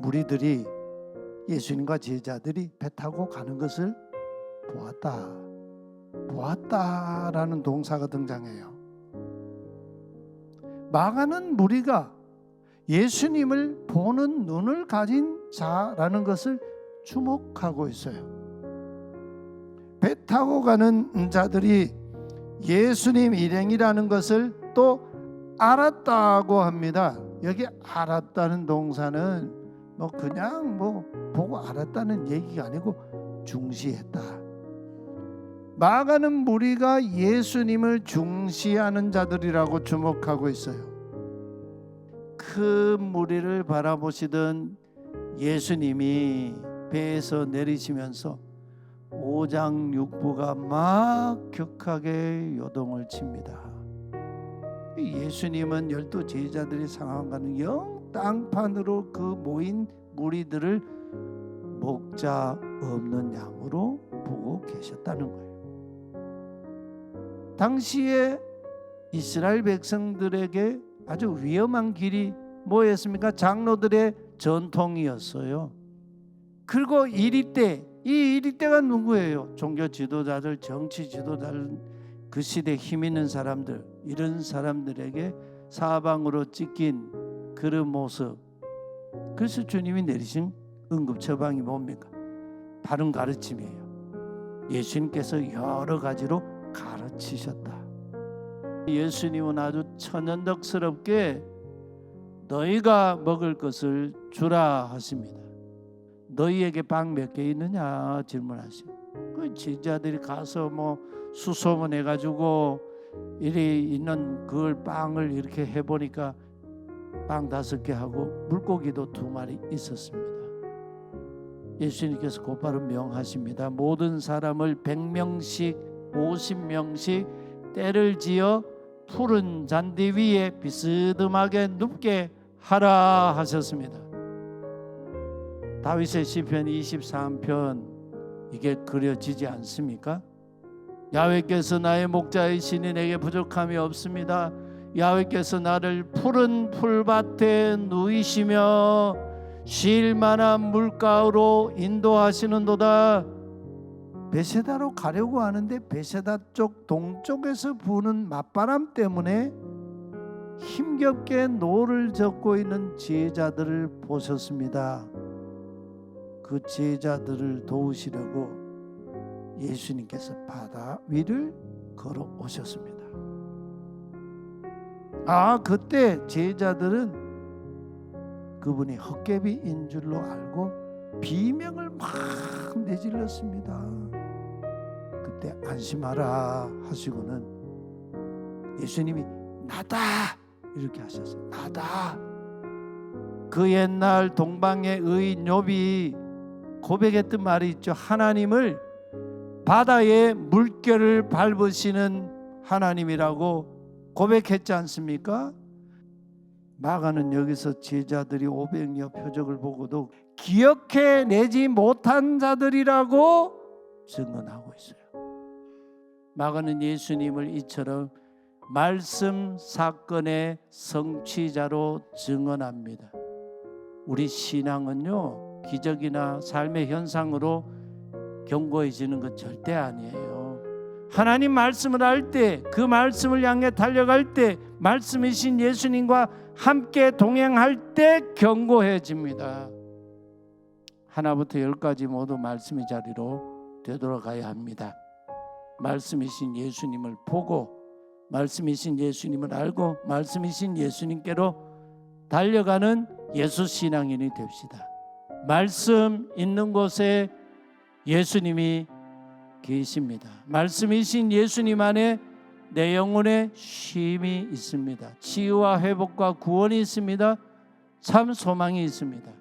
무리들이 예수님과 제자들이 배 타고 가는 것을 보았다. 보았다라는 동사가 등장해요. 망하는 무리가 예수님을 보는 눈을 가진 자라는 것을 주목하고 있어요. 배 타고 가는 자들이 예수님 일행이라는 것을 또 알았다고 합니다. 여기 알았다는 동사는 뭐 그냥 뭐 보고 알았다는 얘기가 아니고 중시했다. 마가는 무리가 예수님을 중시하는 자들이라고 주목하고 있어요. 큰 무리를 바라보시던 예수님이 배에서 내리시면서 오장육부가 막 격하게 요동을 칩니다. 예수님은 열두 제자들이 상황과는 영 땅판으로 그 모인 무리들을 목자 없는 양으로 보고 계셨다는 거예요. 당시에 이스라엘 백성들에게 아주 위험한 길이 뭐였습니까? 장로들의 전통이었어요. 그리고 이리때 이 이리때가 누구예요? 종교 지도자들, 정치 지도자들, 그 시대 힘 있는 사람들 이런 사람들에게 사방으로 찢긴 그런 모습. 그래서 주님이 내리신 응급 처방이 뭡니까? 바른 가르침이에요. 예수님께서 여러 가지로 가르치셨다. 예수님은 아주 천연덕스럽게 너희가 먹을 것을 주라 하십니다. 너희에게 빵몇개 있느냐 질문하시고 그 제자들이 가서 뭐 수소문 해가지고 이리 있는 그걸 빵을 이렇게 해보니까 빵 다섯 개 하고 물고기도 두 마리 있었습니다. 예수님께서 곧바로 명하십니다. 모든 사람을 100명씩 50명씩 때를 지어 푸른 잔디 위에 비스듬하게 눕게 하라 하셨습니다. 다윗의 시편 23편 이게 그려지지 않습니까? 야훼께서 나의 목자이시니 내게 부족함이 없습니다. 야훼께서 나를 푸른 풀밭에 누이시며 쉴 만한 물가로 인도하시는도다. 베세다로 가려고 하는데 베세다 쪽 동쪽에서 부는 맞바람 때문에 힘겹게 노를 젓고 있는 제자들을 보셨습니다. 그 제자들을 도우시려고 예수님께서 바다 위를 걸어 오셨습니다. 아, 그때 제자들은 그분이 헛개비인 줄로 알고 비명을 막 내질렀습니다. 그때 안심하라 하시고는 예수님이 나다 이렇게 하셨어요. 나다. 그 옛날 동방의 의인 욥이 고백했던 말이 있죠. 하나님을 바다의 물결을 밟으시는 하나님이라고 고백했지 않습니까? 마가는 여기서 제자들이 500여 표적을 보고도 기억해 내지 못한 자들이라고 증언하고 있어요. 마가는 예수님을 이처럼 말씀 사건의 성취자로 증언합니다. 우리 신앙은요 기적이나 삶의 현상으로 견고해지는 것 절대 아니에요. 하나님 말씀을 할때그 말씀을 향해 달려갈 때 말씀이신 예수님과 함께 동행할 때 견고해집니다. 하나부터 열까지 모두 말씀의 자리로 되돌아가야 합니다. 말씀이신 예수님을 보고 말씀이신 예수님을 알고 말씀이신 예수님께로 달려가는 예수 신앙인이 됩시다. 말씀 있는 곳에 예수님이 계십니다. 말씀이신 예수님 안에 내 영혼에 쉼이 있습니다. 치유와 회복과 구원이 있습니다. 참 소망이 있습니다.